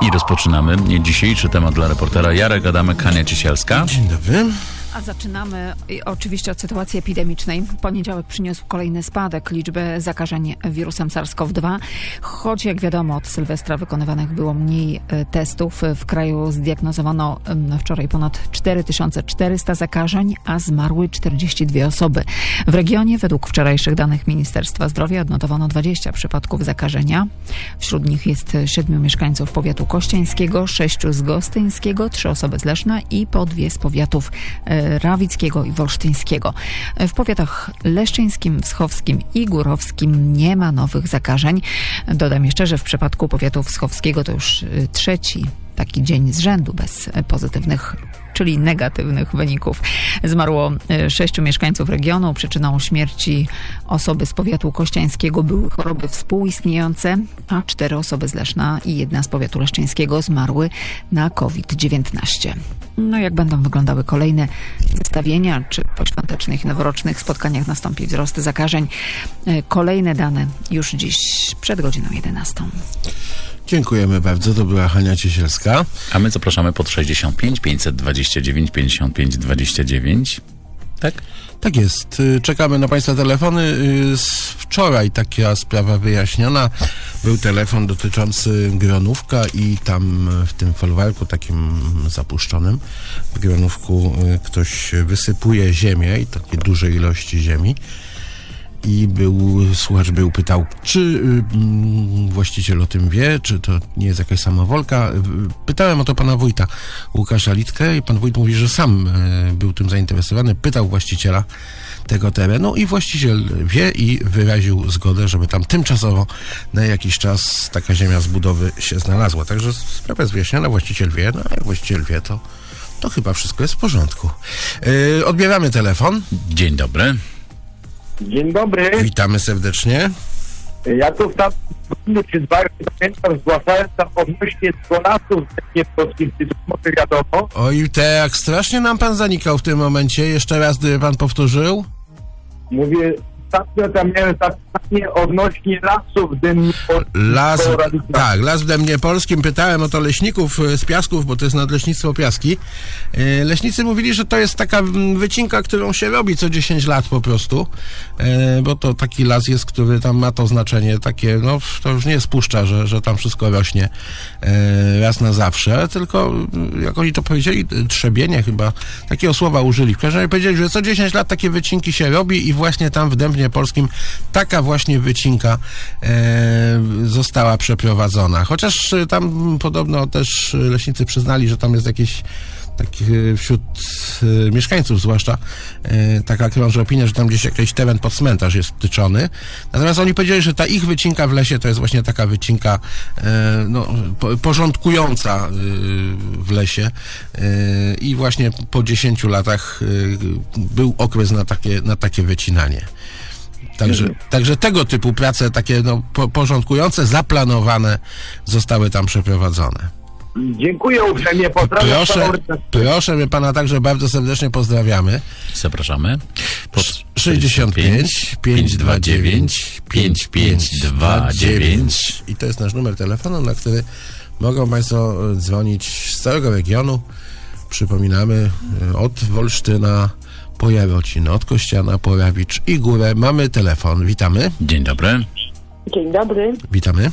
I rozpoczynamy dzisiejszy temat dla reportera Jarek Adamek, Hania Ciesielska. Dzień dobry. A zaczynamy oczywiście od sytuacji epidemicznej. Poniedziałek przyniósł kolejny spadek liczby zakażeń wirusem SARS-CoV-2, choć jak wiadomo od Sylwestra wykonywanych było mniej e, testów. W kraju zdiagnozowano wczoraj ponad 4400 zakażeń, a zmarły 42 osoby. W regionie według wczorajszych danych Ministerstwa Zdrowia odnotowano 20 przypadków zakażenia. Wśród nich jest siedmiu mieszkańców powiatu kościańskiego, sześciu z gostyńskiego, trzy osoby z Leszna i po dwie z powiatów e, rawickiego i wolsztyńskiego. W powiatach leszczyńskim, wschowskim i górowskim nie ma nowych zakażeń. Dodam jeszcze, że w przypadku powiatu wschowskiego to już y, trzeci taki dzień z rzędu bez pozytywnych czyli negatywnych wyników. Zmarło y, sześciu mieszkańców regionu. Przyczyną śmierci osoby z powiatu kościańskiego były choroby współistniejące, a cztery osoby z Leszna i jedna z powiatu leszczyńskiego zmarły na COVID-19. No jak będą wyglądały kolejne zestawienia, czy po świątecznych noworocznych spotkaniach nastąpi wzrost zakażeń. Y, Kolejne dane już dziś przed godziną 11. Dziękujemy bardzo. To była Hania Ciesielska. A my zapraszamy pod 65 529 55 29. Tak? Tak jest. Y, Czekamy na Państwa telefony. Y, Z wczoraj taka sprawa wyjaśniona. Był telefon dotyczący Gronówka i tam y, w tym folwarku takim zapuszczonym w Gronówku ktoś wysypuje ziemię i takie duże ilości ziemi. I był, słuchacz był pytał, czy y, mm, właściciel o tym wie, czy to nie jest jakaś samowolka. Y, Pytałem o to pana wójta Łukasza Litkę i pan wójt mówi, że sam y, był tym zainteresowany. Pytał właściciela tego terenu i właściciel wie i wyraził zgodę, żeby tam tymczasowo na jakiś czas taka ziemia z budowy się znalazła. Także sprawa jest wyjaśniona, właściciel wie, no a jak właściciel wie, to, to chyba wszystko jest w porządku. Yy, odbieramy telefon. Dzień dobry. Dzień dobry. Witamy serdecznie. Ja tu tam czy dwa razy pamiętam, zgłaszałem tam odnośnie donatów nie polskich, czy może wiadomo. Oj, tak strasznie nam pan zanikał w tym momencie. Jeszcze raz, gdyby pan powtórzył. Mówię, ostatnio tam miałem zapytanie odnośnie lasów dymnych. Las, tak, las w Dębnie Polskim. Pytałem o to leśników e, z Piasków, bo to jest nadleśnictwo Piaski. E, Leśnicy mówili, że to jest taka wycinka, którą się robi co 10 lat po prostu, e, bo to taki las jest, który tam ma to znaczenie takie, no to już nie jest puszcza, że, że tam wszystko rośnie raz na zawsze, tylko jak oni to powiedzieli, trzebienie chyba, takiego słowa użyli. W każdym razie powiedzieli, że co 10 lat takie wycinki się robi i właśnie tam w Dębnie Polskim taka właśnie wycinka e, została przeprowadzona. Chociaż e, tam podobno też leśnicy przyznali, że tam jest jakieś tak e, wśród mieszkańców zwłaszcza taka krąży opinia, że tam gdzieś jakiś teren pod cmentarz jest wtyczony. Natomiast oni powiedzieli, że ta ich wycinka w lesie to jest właśnie taka wycinka no, po, porządkująca w lesie i właśnie po 10 latach był okres na takie, na takie wycinanie. Także, także tego typu prace takie no, po, porządkujące, zaplanowane zostały tam przeprowadzone. Dziękuję uprzejmie, pozdrawiam. Proszę, proszę, my pana także bardzo serdecznie pozdrawiamy. Zapraszamy pod 65 529 5529 i to jest nasz numer telefonu, na który mogą Państwo e, dzwonić z całego regionu. Przypominamy e, od Wolsztyna po Jarocin, od Kościana po Rawicz i Górę. Mamy telefon. Witamy. Dzień dobry. Dzień dobry. Witamy.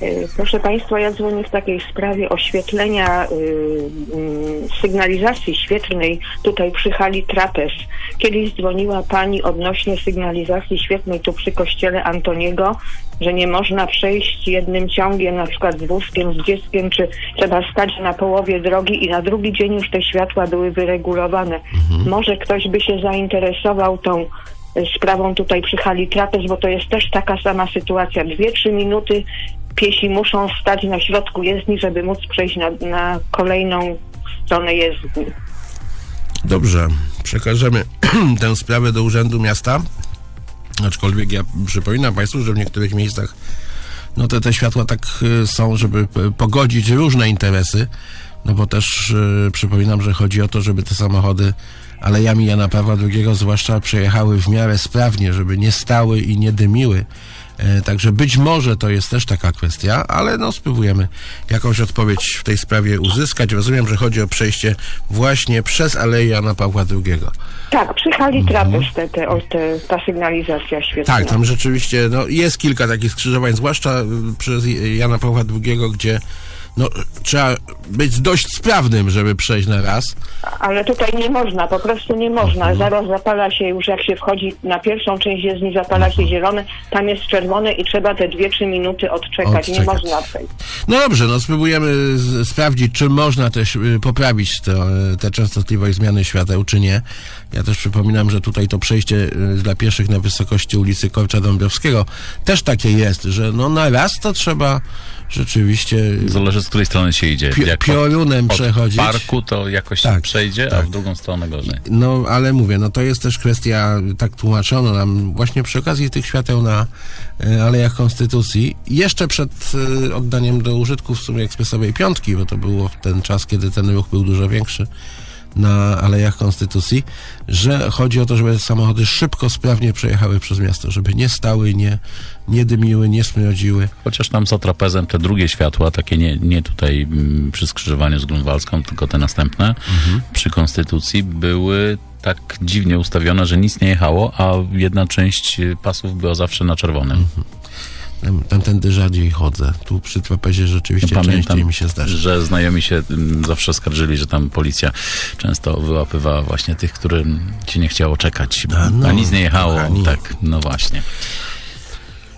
E, Proszę Państwa, ja dzwonię w takiej sprawie oświetlenia y, y, sygnalizacji świetlnej tutaj przy hali Trapez. Kiedyś dzwoniła Pani odnośnie sygnalizacji świetlnej tu przy kościele Antoniego, że nie można przejść jednym ciągiem, na przykład z wózkiem, z dzieckiem, czy trzeba stać na połowie drogi i na drugi dzień już te światła były wyregulowane. Może ktoś by się zainteresował tą sprawą tutaj przy hali Trapez, bo to jest też taka sama sytuacja. Dwie, trzy minuty piesi muszą stać na środku jezdni, żeby móc przejść na, na kolejną stronę jezdni. Dobrze, przekażemy tę sprawę do Urzędu Miasta. Aczkolwiek ja przypominam Państwu, że w niektórych miejscach no te, te światła tak y, są, żeby pogodzić różne interesy. No bo też y, przypominam, że chodzi o to, żeby te samochody alejami Jana Pawła II zwłaszcza przejechały w miarę sprawnie, żeby nie stały i nie dymiły. E, Także być może to jest też taka kwestia, ale no spróbujemy jakąś odpowiedź w tej sprawie uzyskać. Rozumiem, że chodzi o przejście właśnie przez Aleję Jana Pawła II. Tak, przy hali Trapez te, te, te, ta sygnalizacja świetna. Tak, tam rzeczywiście no, jest kilka takich skrzyżowań, zwłaszcza y, przez Jana Pawła II, gdzie no, trzeba być dość sprawnym, żeby przejść na raz. Ale tutaj nie można, po prostu nie można. Zaraz zapala się już, jak się wchodzi na pierwszą część jezdni, zapala się zielone, tam jest czerwone i trzeba te dwie, trzy minuty odczekać. Nie Odczekać. można przejść. No dobrze, no spróbujemy z, sprawdzić, czy można też y, poprawić tę tę częstotliwość zmiany świateł, czy nie. Ja też przypominam, że tutaj to przejście y, dla pieszych na wysokości ulicy Korcza Dąbrowskiego też takie jest, że no na raz to trzeba rzeczywiście Zależy z której strony się idzie. Jak piorunem od przechodzić. parku to jakoś Tak, się przejdzie, a tak. w drugą stronę gorzej. No, ale mówię, no to jest też kwestia, tak tłumaczono nam właśnie przy okazji tych świateł na e, Alejach Konstytucji, jeszcze przed e, oddaniem do użytku w sumie ekspresowej piątki, bo to było w ten czas, kiedy ten ruch był dużo większy na Alejach Konstytucji, że chodzi o to, żeby samochody szybko, sprawnie przejechały przez miasto, żeby nie stały, nie, nie dymiły, nie smrodziły. Chociaż tam za trapezem te drugie światła, takie nie, nie tutaj mm, przy skrzyżowaniu z Grunwaldzką, tylko te następne, przy Konstytucji były tak dziwnie ustawione, że nic nie jechało, a jedna część pasów była zawsze na czerwonym. Tam, tamtędy rzadziej chodzę. Tu przy trapezie rzeczywiście częściej mi się zdarza. że znajomi się mm, zawsze skarżyli, że tam policja często wyłapywała właśnie tych, którym się nie chciało czekać, A no, a nic nie jechało. kochani. Tak, no właśnie.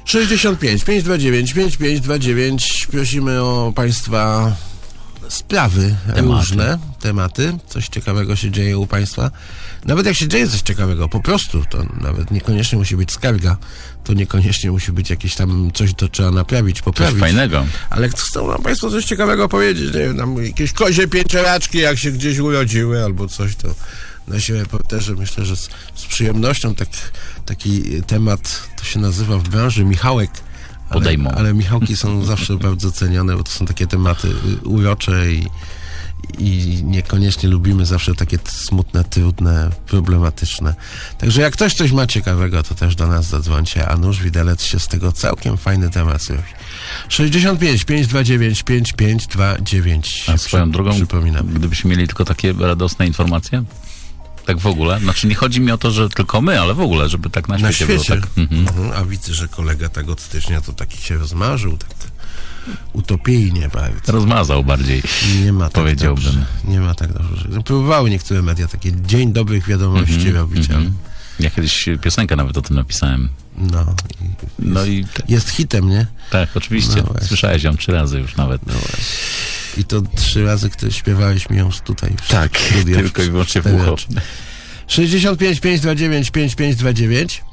65 529 5529 prosimy o Państwa sprawy Tematy. różne, tematy, coś ciekawego się dzieje u Państwa. Nawet jak się dzieje coś ciekawego, po prostu, to nawet niekoniecznie musi być skarga, to niekoniecznie musi być jakieś tam coś, to trzeba naprawić, Coś poprawić. fajnego. Ale chcą nam Państwo coś ciekawego powiedzieć, nie wiem, tam jakieś kozie pięcioraczki, jak się gdzieś urodziły albo coś, to nasi reporterzy myślę, że z, z przyjemnością tak, taki temat, to się nazywa w branży Michałek, ale, Podejmą. ale Michałki są zawsze bardzo cenione, bo to są takie tematy y, urocze i, i niekoniecznie lubimy zawsze takie smutne, trudne, problematyczne. Także jak ktoś coś ma ciekawego, to też do nas zadzwońcie, a nóż widelec się z tego całkiem fajny temat zrobi. 65 529 5529 A swoją drogą, Przypominam. gdybyśmy mieli tylko takie radosne informacje, tak w ogóle, znaczy nie chodzi mi o to, że tylko my, ale w ogóle, żeby tak na Na świecie, świecie. było tak. Mhm. Mhm, A widzę, że kolega tak od stycznia to taki się rozmarzył, tak utopijnie bardzo. Rozmazał bardziej. Nie ma tak Powiedziałbym. dobrze. Nie ma tak dobrze. No, Próbowały niektóre media takie dzień dobrych wiadomości Mhm, robić, ale Ja kiedyś piosenkę nawet o tym napisałem. no. I No i t- jest hitem, nie? tak, oczywiście. No. Słyszałeś ją trzy razy już nawet. I to trzy razy, które śpiewałeś mi ją tutaj. w Tak, studio, tylko i wyłącznie w ucho. oczy. 65 529 5529 E,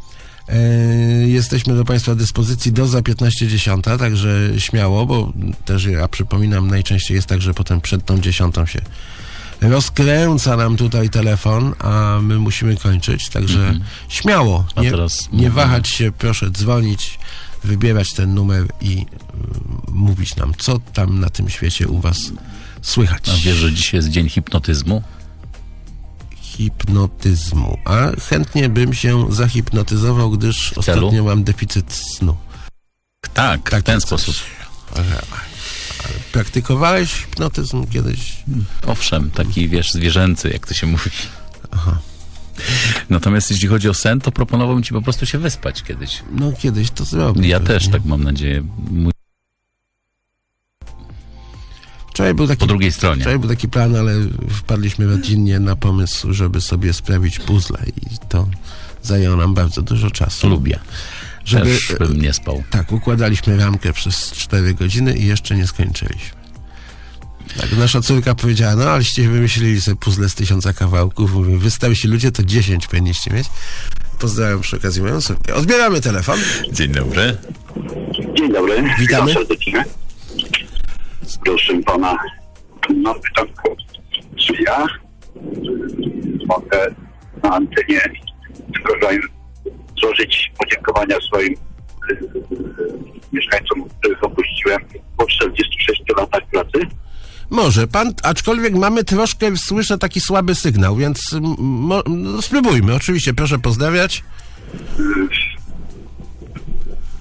Jesteśmy do Państwa dyspozycji do za 15.10, także śmiało, bo też ja przypominam, najczęściej jest tak, że potem przed tą dziesiątą się rozkręca nam tutaj telefon, a my musimy kończyć, także śmiało, Mhm. A nie, nie wahać się, proszę dzwonić, wybierać ten numer i y, mówić nam, co tam na tym świecie u Was słychać. A wiesz, że dzisiaj jest dzień hipnotyzmu? Hipnotyzmu. A chętnie bym się zahipnotyzował, gdyż ostatnio mam deficyt snu. Tak, Tak w ten jest. sposób. Ale, praktykowałeś hipnotyzm kiedyś? Owszem, taki wiesz, zwierzęcy, jak to się mówi. Natomiast jeśli chodzi o sen, to proponowałbym ci po prostu się wyspać kiedyś. No kiedyś to zrobię. Ja też tak mam nadzieję. Mój Wczoraj był taki po drugiej stronie. Wczoraj był taki plan, ale wpadliśmy rodzinnie na pomysł, żeby sobie sprawić puzzle i to zajęło nam bardzo dużo czasu. Lubię. Żeby, Też bym nie spał. Tak, układaliśmy ramkę przez 4 godziny i jeszcze nie skończyliśmy. Tak, nasza córka powiedziała, no aleście wymyślili sobie puzzle z tysiąca kawałków. Mówię, wystawi się ludzie, to 10 powinniście mieć. Pozdrawiam przy okazji moją córkę. Odbieramy telefon. Dzień dobry. Dzień dobry. Witamy. Witam serdecznie. Proszę pana, mam pytanko. Czy ja mogę na antenie złożyć podziękowania swoim y, mieszkańcom, których opuściłem po 46 latach pracy? Może pan, aczkolwiek mamy troszkę, słyszę taki słaby sygnał, więc mo, no, spróbujmy. Oczywiście, proszę pozdrawiać.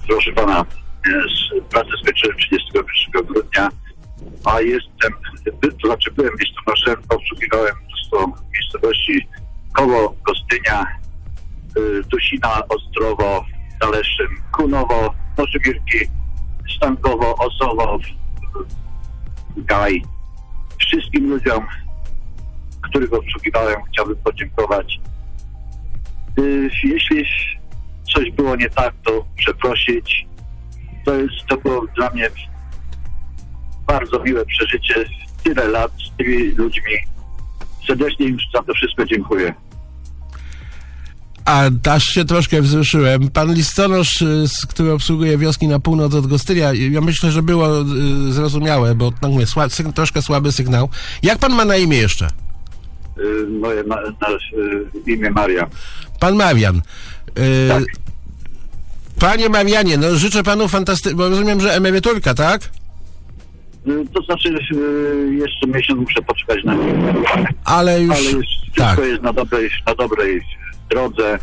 Proszę pana, e, z pracę skończyłem 31 grudnia, a jestem, to znaczy byłem listonoszem, obsługiwałem mnóstwo miejscowości koło Gostynia, y, Dusina, Ostrowo, Zaleszyn, Kunowo, Nożywirki, Stankowo, Osowo, Gaj. Wszystkim ludziom, których obsługiwałem, chciałbym podziękować. Y, Jeśli coś było nie tak, to przeprosić. To jest to było dla mnie bardzo miłe przeżycie. Tyle lat z tymi ludźmi. Serdecznie im za to wszystko dziękuję. A aż się troszkę wzruszyłem. Pan listonosz, y, który obsługuje wioski na północ od Gostynia, ja myślę, że było y, zrozumiałe, bo tak mówię, sła, syg, troszkę słaby sygnał. Jak pan ma na imię jeszcze? Y, Moje na, na, y, imię Maria. Pan Marian. Y, Tak. Panie Marianie, no życzę panu fantastycznie, bo rozumiem, że emeryturka, tak? Y, To znaczy y, jeszcze miesiąc muszę poczekać na nie. Ale już... Ale już wszystko tak. jest na dobrej, na dobrej drodze.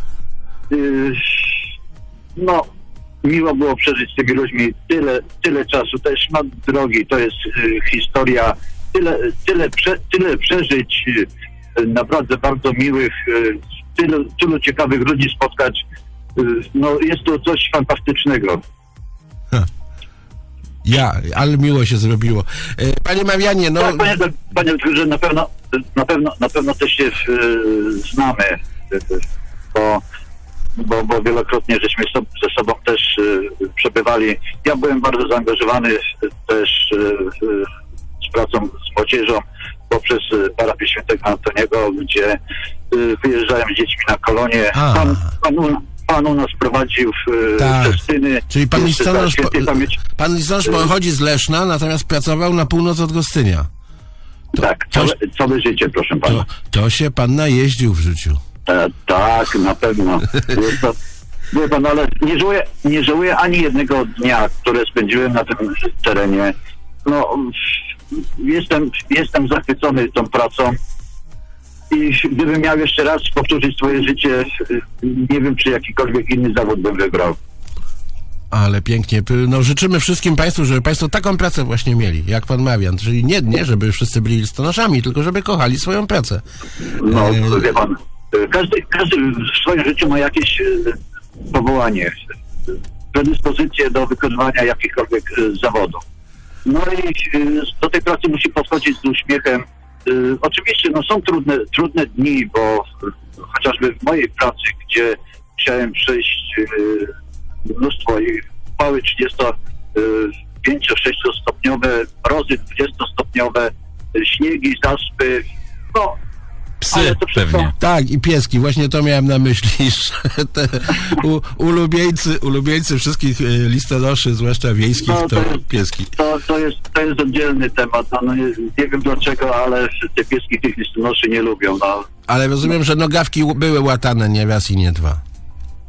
Y, No, miło było przeżyć z tymi ludźmi tyle, tyle czasu. To jest szmat drogi, to jest historia. Tyle, tyle, prze, tyle przeżyć, naprawdę bardzo miłych, tylu, tylu ciekawych ludzi spotkać. No, jest to coś fantastycznego. Ja, ale miło się zrobiło. Y, Panie Marianie, no... Tak, panie, panie doktorze, na pewno, na pewno, na pewno też się e, znamy, e, bo, bo, bo wielokrotnie żeśmy so, ze sobą też e, przebywali. Ja byłem bardzo zaangażowany też e, z pracą z młodzieżą poprzez e, parapię świętego Antoniego, gdzie e, wyjeżdżałem z dziećmi na kolonie. Pan, pan, pan u nas prowadził e, Tak. festyny. Czyli pan listonosz, pan listonosz pochodzi z Leszna, natomiast pracował na północ od Gostynia. Tak, to- całe, całe życie, proszę pana. To, to się pan najeździł w życiu. E, tak, na pewno. To, wie pan, ale nie żałuję, nie żałuję ani jednego dnia, które spędziłem na tym terenie. No, jestem, jestem zachwycony tą pracą i gdybym miał jeszcze raz powtórzyć swoje życie, nie wiem, czy jakikolwiek inny zawód bym wybrał. Ale pięknie. No życzymy wszystkim Państwu, żeby Państwo taką pracę właśnie mieli, jak Pan Marian. Czyli nie, nie żeby wszyscy byli listonoszami, tylko żeby kochali swoją pracę. No, E, wie pan, każdy, każdy w swoim życiu ma jakieś e, powołanie, predyspozycje do wykonywania jakichkolwiek e, zawodów. No i e, do tej pracy musi podchodzić z uśmiechem. E, Oczywiście no, są trudne, trudne dni, bo chociażby w mojej pracy, gdzie musiałem przejść e, mnóstwo i pały 30, 5-6 stopniowe, mrozy 20 stopniowe, e, śniegi, zaspy, no Psy pewnie. Tak, i pieski. Właśnie to miałem na myśli, że te u, ulubieńcy, ulubieńcy wszystkich e, listonoszy, zwłaszcza wiejskich, No, to to- pieski. To, to, jest, to jest oddzielny temat. No, no, nie, nie wiem dlaczego, ale te pieski tych listonoszy nie lubią. No, Ale rozumiem, że nogawki były łatane nie raz i nie dwa.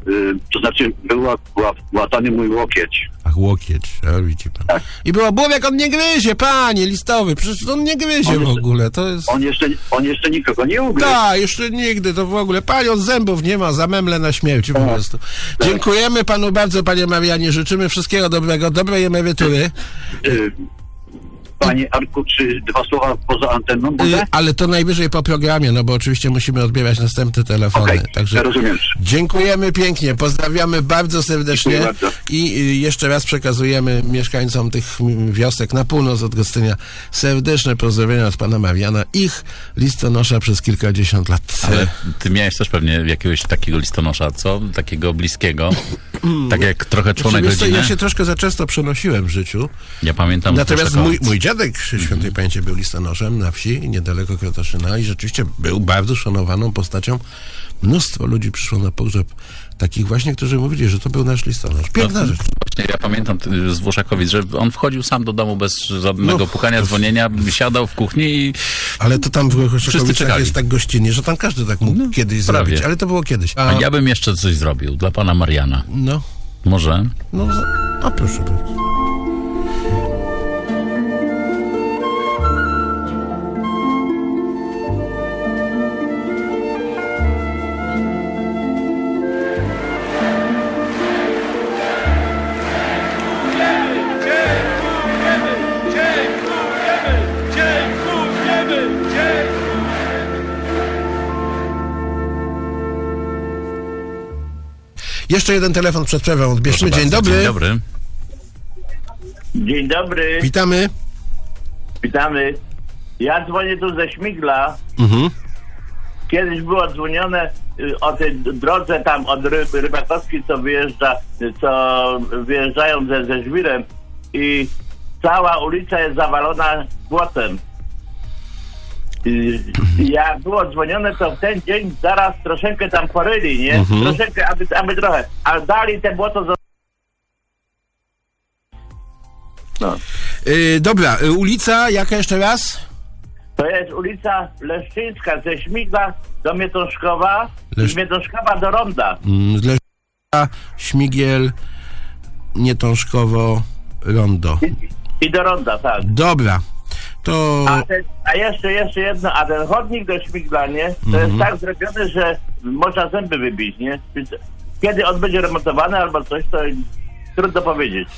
Y, to znaczy, był ła- ła- łatany mój łokieć. Ach, łokieć, a widzi pan. Tak. I było, Błowek, on nie gryzie, panie, listowy, przecież on nie gryzie On w ogóle, to jest... On jeszcze, on jeszcze nikogo nie ugryzł. Tak, jeszcze nigdy, to w ogóle. Panią zębów nie ma, zamemle na śmierć po prostu. Dziękujemy panu bardzo, panie Marianie. Życzymy wszystkiego dobrego, dobrej emerytury. Y, Panie Arku, czy dwa słowa poza anteną Y, mogę? ale to najwyżej po programie, no bo oczywiście musimy odbierać następne telefony. Okej, Także ja rozumiem. dziękujemy pięknie, pozdrawiamy bardzo serdecznie bardzo. i y, jeszcze raz przekazujemy mieszkańcom tych wiosek na północ od Gostynia serdeczne pozdrowienia od pana Mariana, ich listonosza przez kilkadziesiąt lat. Ale ty miałeś też pewnie jakiegoś takiego listonosza, co? Takiego bliskiego. Tak jak trochę członek co, rodziny. ja się troszkę za często przenosiłem w życiu. Ja pamiętam Natomiast mój, mój dziadek dziadek świętej pamięci był listonoszem na wsi, niedaleko Krotoszyna i rzeczywiście był bardzo szanowaną postacią. Mnóstwo ludzi przyszło na pogrzeb takich właśnie, którzy mówili, że to był nasz listonosz. Piękna No, rzecz. Właśnie ja pamiętam z Włoszakowic, że on wchodził sam do domu bez żadnego No, pukania, to- dzwonienia, siadał w kuchni i Ale to tam w Włoszakowicach jest tak gościnnie, że tam każdy tak mógł kiedyś prawie. zrobić, ale to było kiedyś. a ja bym jeszcze coś zrobił dla pana Mariana. No, Może? no, za- no proszę bardzo. Jeszcze jeden telefon przed przerwą odbierzmy. Dzień dobry. Dzień dobry. Dzień dobry, Witamy. witamy. Ja dzwonię tu ze Śmigla. Mhm. Kiedyś było dzwonione y, o tej drodze tam od Ryb, Rybakowskiej, co wyjeżdża, co wyjeżdżają ze, ze Żwirem i cała ulica jest zawalona błotem. Jak było dzwonione, to w ten dzień zaraz troszeczkę tam poryli, nie? Troszeczkę, aby, aby trochę. A dali te błoto za... No. Y, dobra, y, ulica, jaka jeszcze raz? To jest ulica Leszczyńska ze Śmigla do Mietoszkowa Lesz- i z Mietoszkowa do Ronda. Mm, z Leszczyna, Śmigiel, Nietążkowo, Rondo. I, I do Ronda, tak. Dobra, to A, ten, a jeszcze, jeszcze jedno, a ten chodnik do Śmigla, nie? To jest tak zrobiony, że można zęby wybić, nie? Więc kiedy on będzie remontowany albo coś, to trudno powiedzieć.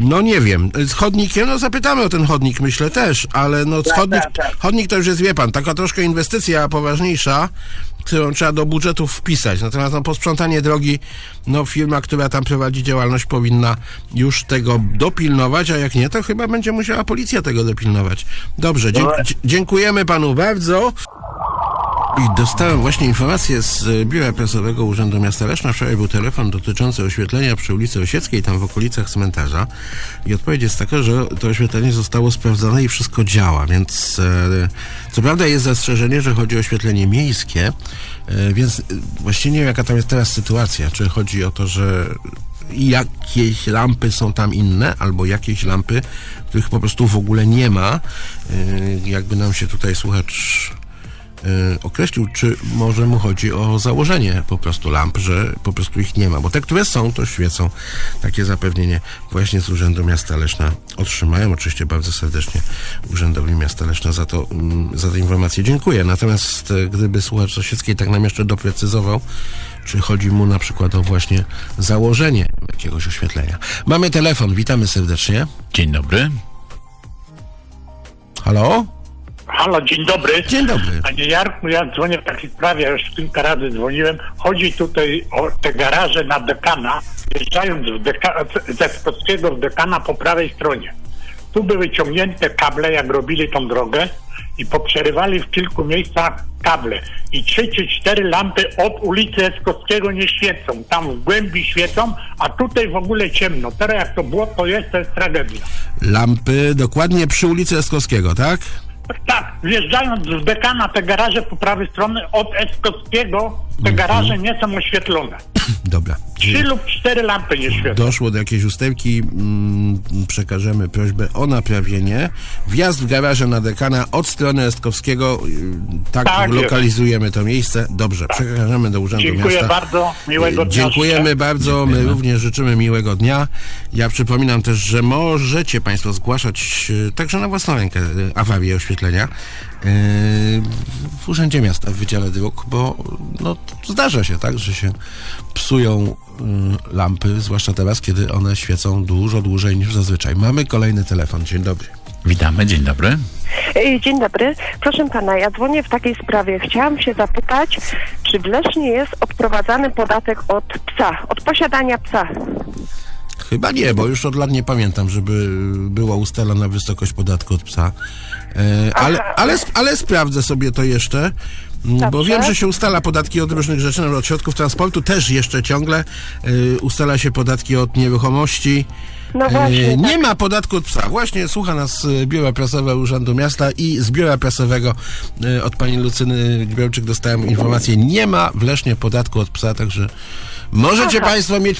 No nie wiem. Z chodnikiem, no zapytamy o ten chodnik, myślę też, ale no Tak, chodnik, tak, tak. chodnik to już jest, wie pan, taka troszkę inwestycja poważniejsza, którą trzeba do budżetu wpisać. Natomiast no, posprzątanie drogi, no firma, która tam prowadzi działalność powinna już tego dopilnować, a jak nie, to chyba będzie musiała policja tego dopilnować. Dobrze, dzie- No. dziękujemy panu bardzo. I dostałem właśnie informację z Biura Prasowego Urzędu Miasta Leszna. Wczoraj był telefon dotyczący oświetlenia przy ulicy Osieckiej, tam w okolicach cmentarza. I odpowiedź jest taka, że to oświetlenie zostało sprawdzone i wszystko działa, więc e, co prawda jest zastrzeżenie, że chodzi o oświetlenie miejskie, e, więc e, właściwie nie wiem, jaka tam jest teraz sytuacja. Czy chodzi o to, że jakieś lampy są tam inne, albo jakieś lampy, których po prostu w ogóle nie ma. E, jakby nam się tutaj słuchacz określił, czy może mu chodzi o założenie po prostu lamp, że po prostu ich nie ma, bo te, które są, to świecą. Takie zapewnienie właśnie z Urzędu Miasta Leszna otrzymają. Oczywiście bardzo serdecznie Urzędowi Miasta Leszna za to, mm, za tę informację dziękuję. Natomiast e, gdyby słuchacz Sosieckiej tak nam jeszcze doprecyzował, czy chodzi mu na przykład o właśnie założenie jakiegoś oświetlenia. Mamy telefon, witamy serdecznie. Dzień dobry. Halo? Halo, dzień dobry. Dzień dobry. Panie Jarku, ja dzwonię w takiej sprawie, już kilka razy dzwoniłem. Chodzi tutaj o te garaże na dekana, wjeżdżając w deka, ze Skockiego w dekana po prawej stronie. Tu były ciągnięte kable, jak robili tą drogę i poprzerywali w kilku miejscach kable. I trzy czy cztery lampy od ulicy Eskowskiego nie świecą. Tam w głębi świecą, a tutaj w ogóle ciemno. Teraz jak to było, to jest, to jest tragedia. Lampy dokładnie przy ulicy Eskowskiego, tak? Tak, wjeżdżając z dekana te garaże po prawej stronie od Eskowskiego, te garaże nie są oświetlone. Dobra. Trzy lub cztery lampy nie świecą. doszło do jakiejś ustępki, mm, przekażemy prośbę o naprawienie. Wjazd w garaże na dekana od strony Estkowskiego, y, tak, Tak jest. lokalizujemy to miejsce. Dobrze, przekażemy do Urzędu Dziękuję Miasta. bardzo, miłego dnia Dziękujemy bardzo, my również życzymy miłego dnia. Ja przypominam też, że możecie Państwo zgłaszać także na własną rękę y, awarię oświetlenia w Urzędzie Miasta, w Wydziale Dróg, bo no, zdarza się tak, że się psują y, lampy, zwłaszcza teraz, kiedy one świecą dużo dłużej niż zazwyczaj. Mamy kolejny telefon. Dzień dobry. Witamy, dzień dobry. Dzień dobry. Proszę pana, ja dzwonię w takiej sprawie. Chciałam się zapytać, czy w Lesznie jest odprowadzany podatek od psa, od posiadania psa? Chyba nie, bo już od lat nie pamiętam, żeby była ustalona wysokość podatku od psa. E, ale, ale, ale sprawdzę sobie to jeszcze. m, Bo Dobrze. wiem, że się ustala podatki od różnych rzeczy, od środków transportu też jeszcze ciągle y, ustala się podatki od nieruchomości. No właśnie, E, tak. Nie ma podatku od psa. Właśnie słucha nas Biura Prasowe Urzędu Miasta i z Biura Prasowego e, od pani Lucyny Gbełczyk dostałem informację, nie ma w Lesznie podatku od psa, także możecie Aha. państwo mieć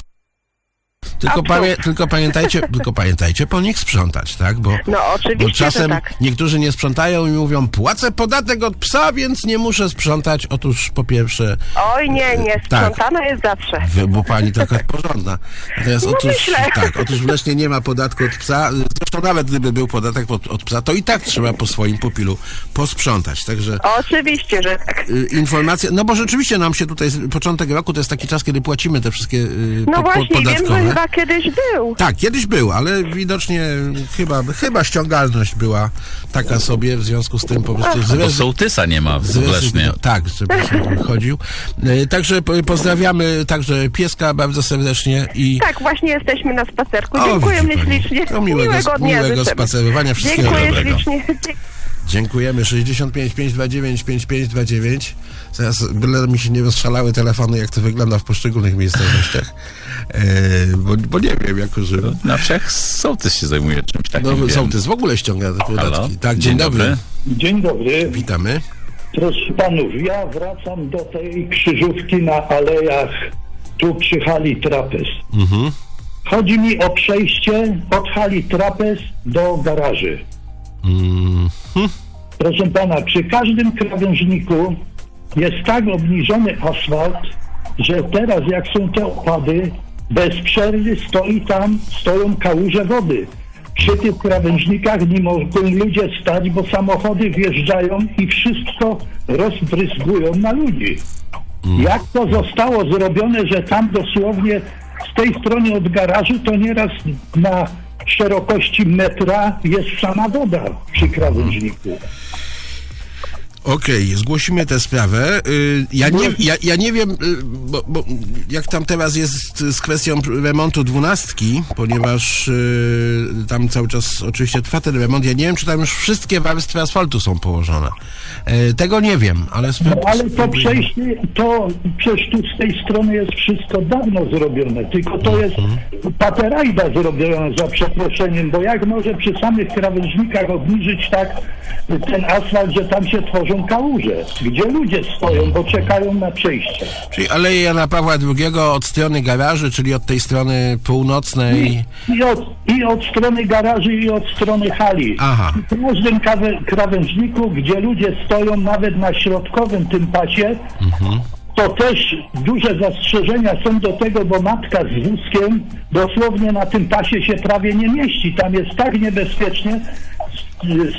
tylko, pamię, tylko pamiętajcie, tylko pamiętajcie po nich sprzątać, tak? Bo, No bo oczywiście, czasem że tak. niektórzy nie sprzątają i mówią, płacę podatek od psa, więc nie muszę sprzątać. Otóż po pierwsze, Oj, nie, nie, Tak. sprzątane jest zawsze. Wy, bo pani taka porządna. Natomiast No otóż, myślę. tak, otóż w Lesznie nie ma podatku od psa. Zresztą nawet gdyby był podatek od, od psa, to i tak trzeba po swoim pupilu posprzątać. Także Oczywiście, że tak. y, informacja, no bo rzeczywiście nam się tutaj, początek roku to jest taki czas, kiedy płacimy te wszystkie y, No po, właśnie, wiem, podatkowe. chyba kiedyś był. Tak, kiedyś był, ale widocznie chyba, chyba ściągalność była taka sobie, w związku z tym po prostu Bo zrez, sołtysa nie ma w zrezygnował- Lesznie. Tak, żeby sobie chodził. E, Także po- pozdrawiamy także pieska bardzo serdecznie i Tak, właśnie jesteśmy na spacerku. O, Dziękuję ślicznie. Miłego, dnia miłego życzymy. spacerowania. Wszystkiego Dziękuję dobrego. ślicznie. Dziękujemy. 65 529 5529. Zaraz byle mi się nie rozszalały telefony, jak to wygląda w poszczególnych miejscowościach. E, bo, bo nie wiem, jako że... Na wsiach sołtys się zajmuje czymś takim. No, wiem. sołtys w ogóle ściąga te Halo? podatki. Tak, dzień, dobry. Dzień dobry. Witamy. Proszę panów, ja wracam do tej krzyżówki na alejach tu przy hali Trapez. Mhm. Chodzi mi o przejście od hali Trapez do garaży. Mhm. Proszę pana, przy każdym krawężniku jest tak obniżony asfalt, że teraz jak są te opady, bez przerwy stoi tam, stoją kałuże wody. Przy tych krawężnikach nie mogą ludzie stać, bo samochody wjeżdżają i wszystko rozbryzgują na ludzi. Jak to zostało zrobione, że tam dosłownie z tej strony od garażu to nieraz na szerokości metra jest sama woda przy krawężniku. Okej, zgłosimy tę sprawę. Y, Ja nie, ja, ja nie wiem, y, bo, bo jak tam teraz jest z kwestią remontu dwunastki, ponieważ y, tam cały czas oczywiście trwa ten remont. Ja nie wiem, czy tam już wszystkie warstwy asfaltu są położone. Tego nie wiem, ale spra- No, ale to przejście, to przecież tu z tej strony jest wszystko dawno zrobione, tylko to jest paterajda zrobiona za przeproszeniem, bo jak może przy samych krawężnikach obniżyć tak ten asfalt, że tam się tworzą kałuże, gdzie ludzie stoją, bo czekają na przejście. Czyli Aleja Jana Pawła II od strony garaży, czyli od tej strony północnej. I od, I od strony garaży, i od strony hali. Aha. W każdym krawężniku, gdzie ludzie stoją nawet na środkowym tym pasie, to też duże zastrzeżenia są do tego, bo matka z wózkiem dosłownie na tym pasie się prawie nie mieści. Tam jest tak niebezpiecznie,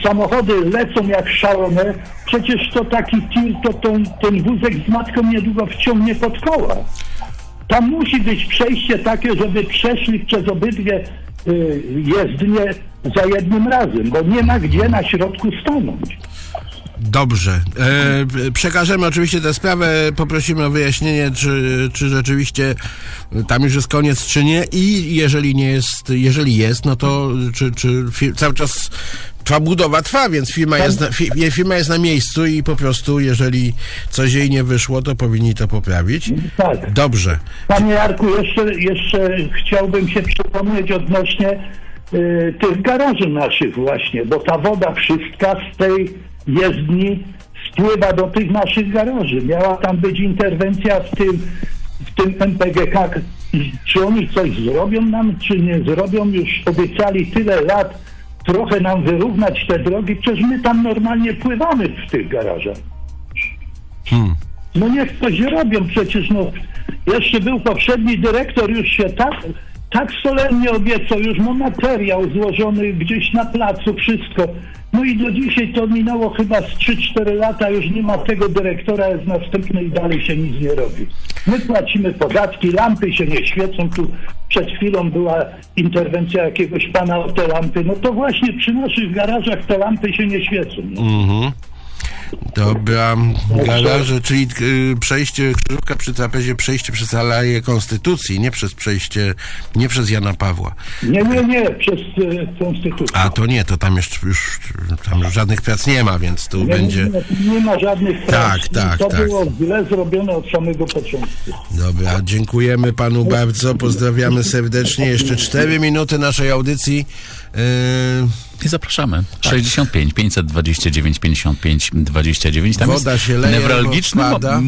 samochody lecą jak szalone. Przecież to taki tir, to ten, ten wózek z matką niedługo wciągnie pod koła. Tam musi być przejście takie, żeby przeszli przez obydwie y, jezdnie za jednym razem, bo nie ma gdzie na środku stanąć. Dobrze. E, przekażemy oczywiście tę sprawę, poprosimy o wyjaśnienie, czy, czy rzeczywiście tam już jest koniec, czy nie i jeżeli nie jest, jeżeli jest, no to czy, czy cały czas trwa budowa trwa, więc firma jest, na, fi, firma jest na miejscu i po prostu jeżeli coś jej nie wyszło, to powinni to poprawić. Tak. Dobrze. Panie Jarku, jeszcze, jeszcze chciałbym się przypomnieć odnośnie y, tych garaży naszych właśnie, bo ta woda wszystka z tej jezdni spływa do tych naszych garaży. Miała tam być interwencja w tym, w tym MPGK. Czy oni coś zrobią nam, czy nie zrobią? Już obiecali tyle lat trochę nam wyrównać te drogi, przecież my tam normalnie pływamy w tych garażach. No niech coś robią przecież, no jeszcze był poprzedni dyrektor, już się tak, tak solennie obiecał, już ma materiał złożony gdzieś na placu, wszystko. No i do dzisiaj to minęło chyba z 3-4 lata, już nie ma tego dyrektora, jest następny i dalej się nic nie robi. My płacimy podatki, lampy się nie świecą, tu przed chwilą była interwencja jakiegoś pana o te lampy, no to właśnie przy naszych garażach te lampy się nie świecą. No. Mhm. Dobra, garaże, czyli y, przejście, krzyżówka przy trapezie, przejście przez Aleję Konstytucji, nie przez przejście, nie przez Jana Pawła. Nie, nie, nie, przez e, Konstytucję. A to nie, to tam jeszcze już, tam już żadnych prac nie ma, więc tu Nie, będzie... nie, nie ma żadnych Tak, prac. tak, To tak. było źle zrobione od samego początku. Dobra, dziękujemy panu bardzo, pozdrawiamy serdecznie. Jeszcze cztery minuty naszej audycji. Yy, I zapraszamy. 65 529 55 29. Tam Woda jest się leje, newralgiczne spada.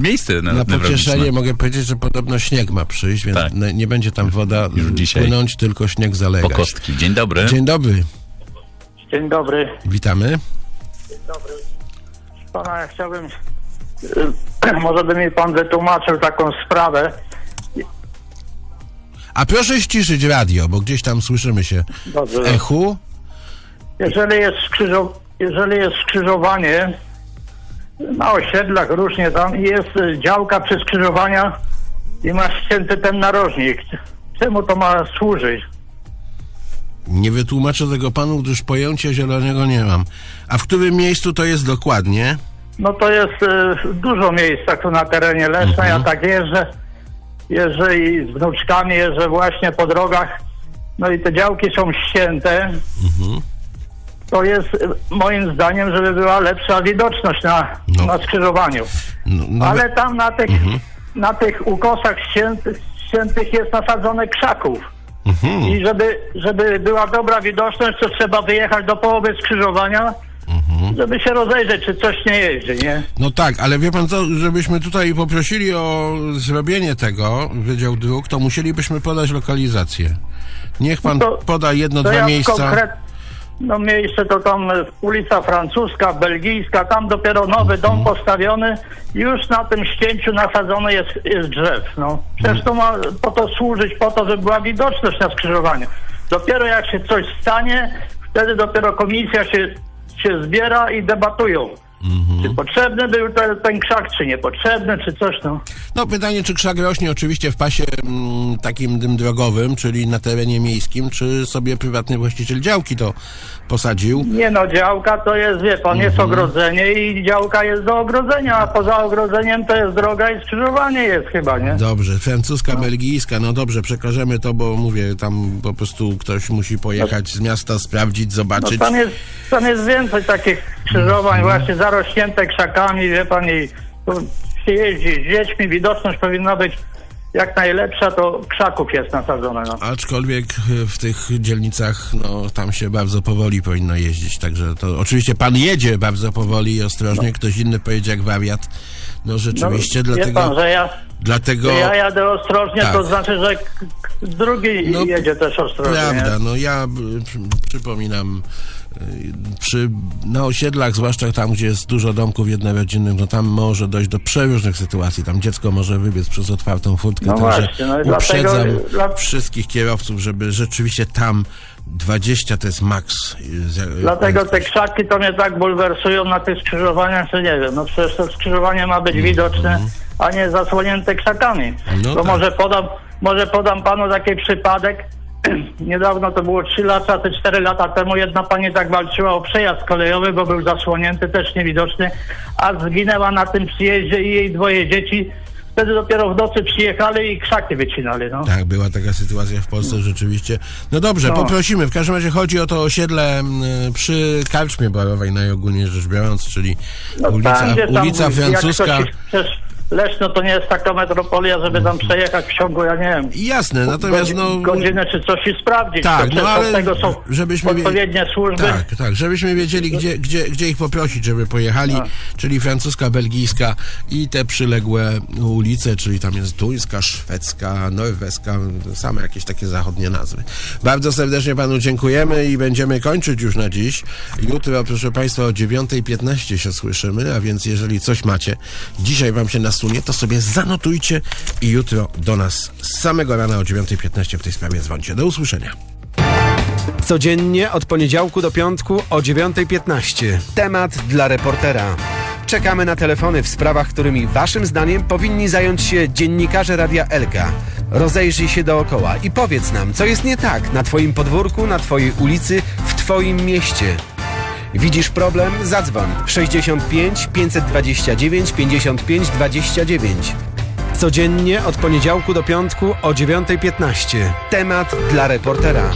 miejsce na, na pocieszenie mogę powiedzieć, że podobno śnieg ma przyjść, więc Tak. nie będzie tam woda Już dzisiaj. płynąć, tylko śnieg Po zalegać. kostki. Dzień dobry. Dzień dobry, Dzień dobry. witamy. Pana, ja chciałbym, y, może by mi pan wytłumaczył taką sprawę. A proszę ściszyć radio, bo gdzieś tam słyszymy się Dobrze. w echu. Jeżeli jest, skrzyżo, jeżeli jest skrzyżowanie na osiedlach różnie tam i jest działka przy skrzyżowaniach i ma ścięty ten narożnik. Czemu to ma służyć? Nie wytłumaczę tego panu, gdyż pojęcia zielonego nie mam. A w którym miejscu to jest dokładnie? No to jest y, dużo miejsc tak tu na terenie Leszna. Ja tak jeżdżę, jeżdżę i z wnuczkami jeżdżę właśnie po drogach. No i te działki są ścięte. To jest moim zdaniem, żeby była lepsza widoczność na, No. na skrzyżowaniu. No, no, Ale tam na tych, na tych ukosach ściętych, ściętych jest nasadzone krzaków. Mhm. I żeby, żeby była dobra widoczność, to trzeba wyjechać do połowy skrzyżowania, Mhm. żeby się rozejrzeć, czy coś nie jeździ, nie? No tak, ale wie pan co, żebyśmy tutaj poprosili o zrobienie tego, Wydział Dróg, to musielibyśmy podać lokalizację. Niech pan To- poda jedno, To dwa ja miejsca. konkret... No miejsce to tam ulica Francuska, Belgijska, tam dopiero nowy dom Mhm. postawiony, już na tym ścięciu nasadzone jest, jest drzew, no. Przecież to ma po to służyć, po to, żeby była widoczność na skrzyżowaniu. Dopiero jak się coś stanie, wtedy dopiero komisja się, się zbiera i debatują. Mhm. Czy potrzebny był ten, ten krzak, czy niepotrzebny, czy coś, no. No pytanie, czy krzak rośnie oczywiście w pasie mm, takim drogowym, czyli na terenie miejskim, czy sobie prywatny właściciel działki to posadził? Nie no, działka to jest, wie pan, jest Mhm. ogrodzenie i działka jest do ogrodzenia, a poza ogrodzeniem to jest droga i skrzyżowanie jest chyba, nie? Dobrze, francuska, belgijska, no dobrze, przekażemy to, bo mówię, tam po prostu ktoś musi pojechać z miasta, sprawdzić, No, zobaczyć. tam, jest, tam jest więcej takich skrzyżowań właśnie zarośnięte krzakami, wie pan, i tu się jeździ z dziećmi, widoczność powinna być jak najlepsza, to krzaków jest nasadzone, no. Aczkolwiek e, w tych dzielnicach, no tam się bardzo powoli powinno jeździć, także to oczywiście pan jedzie bardzo powoli i ostrożnie, ktoś inny pojedzie jak wariat. No rzeczywiście, no, dlatego... Pan, że ja, dlatego że ja jadę ostrożnie, Tak. to znaczy, że drugi No, jedzie też ostrożnie. Prawda, no ja y, przy- przypominam, y, przy, na osiedlach, zwłaszcza tam, gdzie jest dużo domków jednorodzinnych, no tam może dojść do przeróżnych sytuacji. Tam dziecko może wybiec przez otwartą furtkę, No także no uprzedzam dlatego- dla- wszystkich kierowców, żeby rzeczywiście tam 20 to jest maks. Dlatego te krzaki to mnie tak bulwersują na tych skrzyżowaniach, że nie wiem, no przecież to skrzyżowanie ma być widoczne, a nie zasłonięte krzakami. Mhm. No to tak. może podam, może podam panu taki przypadek. Niedawno to było 3 lata, czy 4 lata temu jedna pani tak walczyła o przejazd kolejowy, bo był zasłonięty, też niewidoczny, a zginęła na tym przyjeździe i jej dwoje dzieci. Wtedy dopiero w nocy przyjechali i krzaki wycinali, no. Tak, była taka sytuacja w Polsce rzeczywiście. No dobrze, No. poprosimy. W każdym razie chodzi o to osiedle m, przy Karczmie Barowej najogólniej rzecz biorąc, czyli ulica, Tam, gdzie tam, ulica jak Francuska. ktoś- Leszno to nie jest taka metropolia, żeby tam przejechać w ciągu, ja nie wiem, Jasne, natomiast no... godzinę czy coś i sprawdzić. Tak, no ale tego są żebyśmy wie- odpowiednie służby. Tak, tak, żebyśmy wiedzieli, gdzie, gdzie, gdzie ich poprosić, żeby pojechali, czyli francuska, belgijska i te przyległe ulice, czyli tam jest duńska, szwedzka, norweska, same jakieś takie zachodnie nazwy. Bardzo serdecznie panu dziękujemy i będziemy kończyć już na dziś. Jutro, proszę państwa, o 9.15 się słyszymy, a więc jeżeli coś macie, dzisiaj wam się nasunie, to sobie zanotujcie i jutro do nas z samego rana o 9.15 w tej sprawie dzwońcie. Do usłyszenia. Codziennie od poniedziałku do piątku o 9.15. Temat dla reportera. Czekamy na telefony w sprawach, którymi Waszym zdaniem powinni zająć się dziennikarze Radia Elka. Rozejrzyj się dookoła i powiedz nam, co jest nie tak na Twoim podwórku, na Twojej ulicy, w Twoim mieście. Widzisz problem? Zadzwoń 65 529 55 29. Codziennie od poniedziałku do piątku o 9.15. Temat dla reportera.